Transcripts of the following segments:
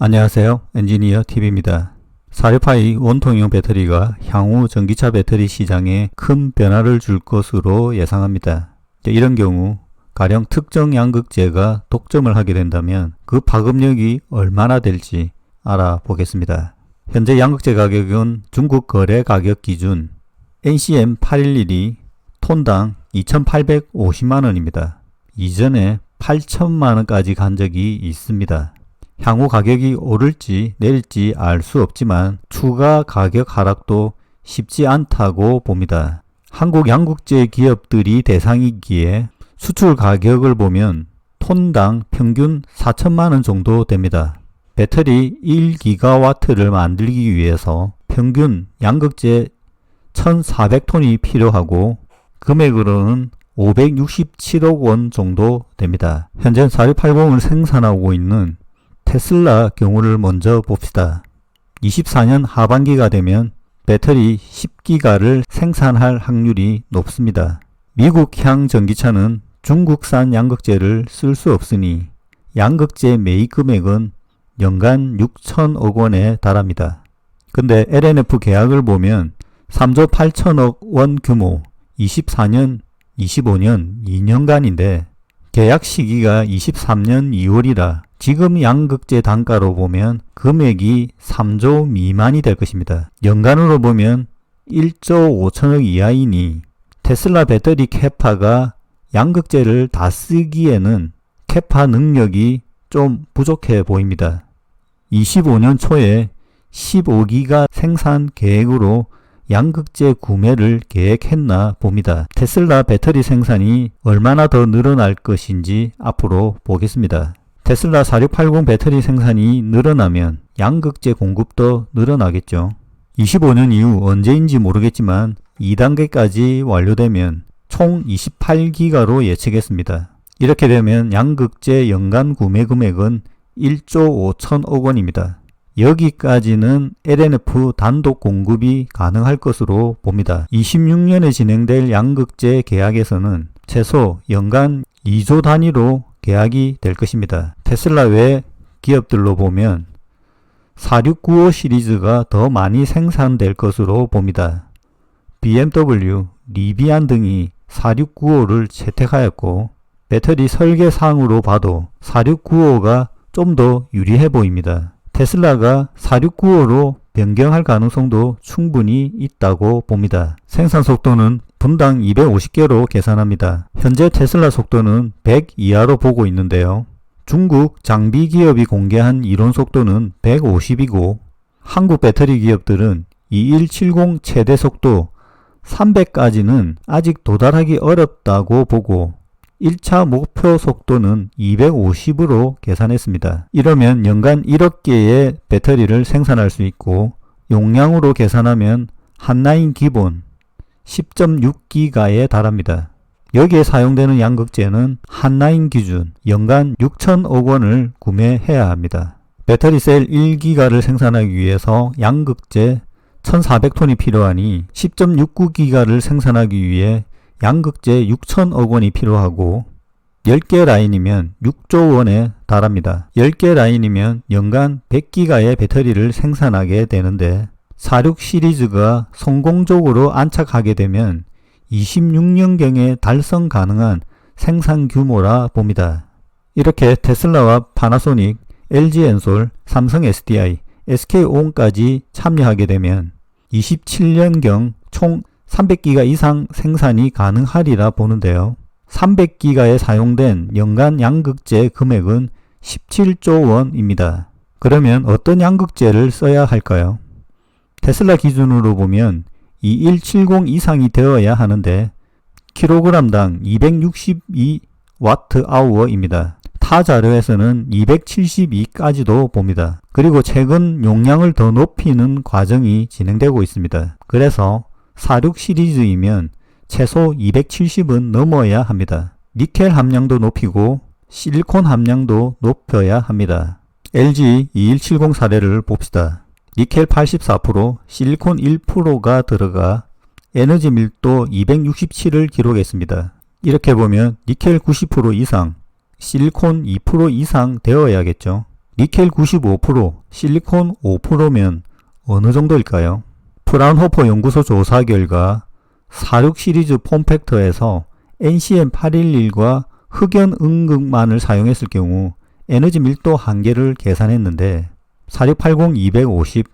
안녕하세요. 엔지니어 TV입니다. 사료파이 원통형 배터리가 향후 전기차 배터리 시장에 큰 변화를 줄 것으로 예상합니다. 이런 경우 가령 특정 양극재가 독점을 하게 된다면 그 파급력이 얼마나 될지 알아보겠습니다. 현재 양극재 가격은 중국 거래 가격 기준 NCM 811이 톤당 2,850만원입니다. 이전에 8천만원까지 간 적이 있습니다. 향후 가격이 오를지 내릴지 알 수 없지만 추가 가격 하락도 쉽지 않다고 봅니다. 한국 양국제 기업들이 대상이기에 수출 가격을 보면 톤당 평균 4천만 원 정도 됩니다. 배터리 1기가와트를 만들기 위해서 평균 양극재 1,400톤이 필요하고 금액으로는 567억 원 정도 됩니다. 현재 4680을 생산하고 있는 테슬라 경우를 먼저 봅시다. 24년 하반기가 되면 배터리 10기가를 생산할 확률이 높습니다. 미국향 전기차는 중국산 양극재를 쓸 수 없으니 양극재 매입 금액은 연간 6천억 원에 달합니다. 근데 LNF 계약을 보면 3조 8천억 원 규모 24년, 25년 2년간인데 계약 시기가 23년 2월이라 지금 양극재 단가로 보면 금액이 3조 미만이 될 것입니다. 연간으로 보면 1조 5천억 이하이니 테슬라 배터리 캐파가 양극재를 다 쓰기에는 캐파 능력이 좀 부족해 보입니다. 25년 초에 15기가 생산 계획으로 양극재 구매를 계획했나 봅니다. 테슬라 배터리 생산이 얼마나 더 늘어날 것인지 앞으로 보겠습니다. 테슬라 4680 배터리 생산이 늘어나면 양극재 공급도 늘어나겠죠. 25년 이후 언제인지 모르겠지만 2단계까지 완료되면 총 28기가로 예측했습니다. 이렇게 되면 양극재 연간 구매 금액은 1조 5천억 원입니다. 여기까지는 LNF 단독 공급이 가능할 것으로 봅니다. 26년에 진행될 양극재 계약에서는 최소 연간 2조 단위로 계약이 될 것입니다. 테슬라 외 기업들로 보면 4695 시리즈가 더 많이 생산될 것으로 봅니다. BMW, 리비안 등이 4695를 채택하였고 배터리 설계상으로 봐도 4695가 좀 더 유리해 보입니다. 테슬라가 4695로 변경할 가능성도 충분히 있다고 봅니다. 생산 속도는 분당 250개로 계산합니다. 현재 테슬라 속도는 100 이하로 보고 있는데요. 중국 장비 기업이 공개한 이론 속도는 150이고 한국 배터리 기업들은 2170 최대 속도 300까지는 아직 도달하기 어렵다고 보고 1차 목표 속도는 250으로 계산했습니다. 이러면 연간 1억 개의 배터리를 생산할 수 있고 용량으로 계산하면 한라인 기본 10.6기가에 달합니다. 여기에 사용되는 양극재는 한라인 기준 연간 6천억 원을 구매해야 합니다. 배터리 셀 1기가를 생산하기 위해서 양극재 1400톤이 필요하니 10.69기가를 생산하기 위해 양극재 6천억 원이 필요하고 10개 라인이면 6조 원에 달합니다. 10개 라인이면 연간 100기가의 배터리를 생산하게 되는데 46 시리즈가 성공적으로 안착하게 되면 26년경에 달성 가능한 생산 규모라 봅니다. 이렇게 테슬라와 파나소닉, LG엔솔, 삼성 SDI, SK온까지 참여하게 되면 27년경 총 300기가 이상 생산이 가능하리라 보는데요. 300기가에 사용된 연간 양극재 금액은 17조 원입니다. 그러면 어떤 양극재를 써야 할까요? 테슬라 기준으로 보면 2170 이상이 되어야 하는데 킬로그램당 262 와트아워입니다. 타 자료에서는 272까지도 봅니다. 그리고 최근 용량을 더 높이는 과정이 진행되고 있습니다. 그래서 46 시리즈이면 최소 270은 넘어야 합니다. 니켈 함량도 높이고 실리콘 함량도 높여야 합니다. LG 2170 사례를 봅시다. 니켈 84%, 실리콘 1%가 들어가 에너지 밀도 267을 기록했습니다. 이렇게 보면 니켈 90% 이상, 실리콘 2% 이상 되어야겠죠. 니켈 95%, 실리콘 5%면 어느 정도일까요? 프라운호퍼 연구소 조사 결과 46 시리즈 폼팩터에서 NCM811과 흑연 음극만을 사용했을 경우 에너지 밀도 한계를 계산했는데 4680 250,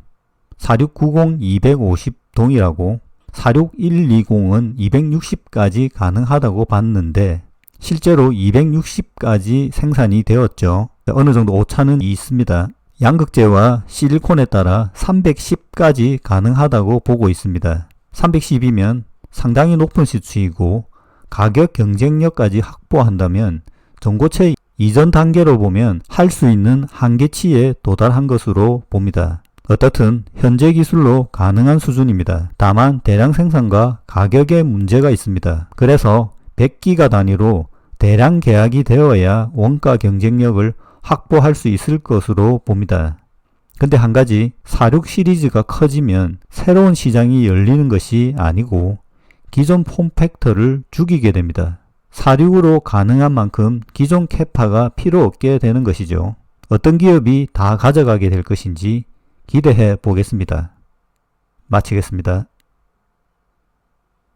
4690 250 동일하고 46120은 260까지 가능하다고 봤는데 실제로 260까지 생산이 되었죠. 어느 정도 오차는 있습니다. 양극재와 실리콘에 따라 310까지 가능하다고 보고 있습니다. 310이면 상당히 높은 시추이고 가격 경쟁력까지 확보한다면 전고체 이전 단계로 보면 할 수 있는 한계치에 도달한 것으로 봅니다. 어떻든 현재 기술로 가능한 수준입니다. 다만 대량 생산과 가격에 문제가 있습니다. 그래서 100기가 단위로 대량 계약이 되어야 원가 경쟁력을 확보할 수 있을 것으로 봅니다. 근데 한 가지 46 시리즈가 커지면 새로운 시장이 열리는 것이 아니고 기존 폼팩터를 죽이게 됩니다. 46으로 가능한 만큼 기존 캐파가 필요 없게 되는 것이죠. 어떤 기업이 다 가져가게 될 것인지 기대해 보겠습니다. 마치겠습니다.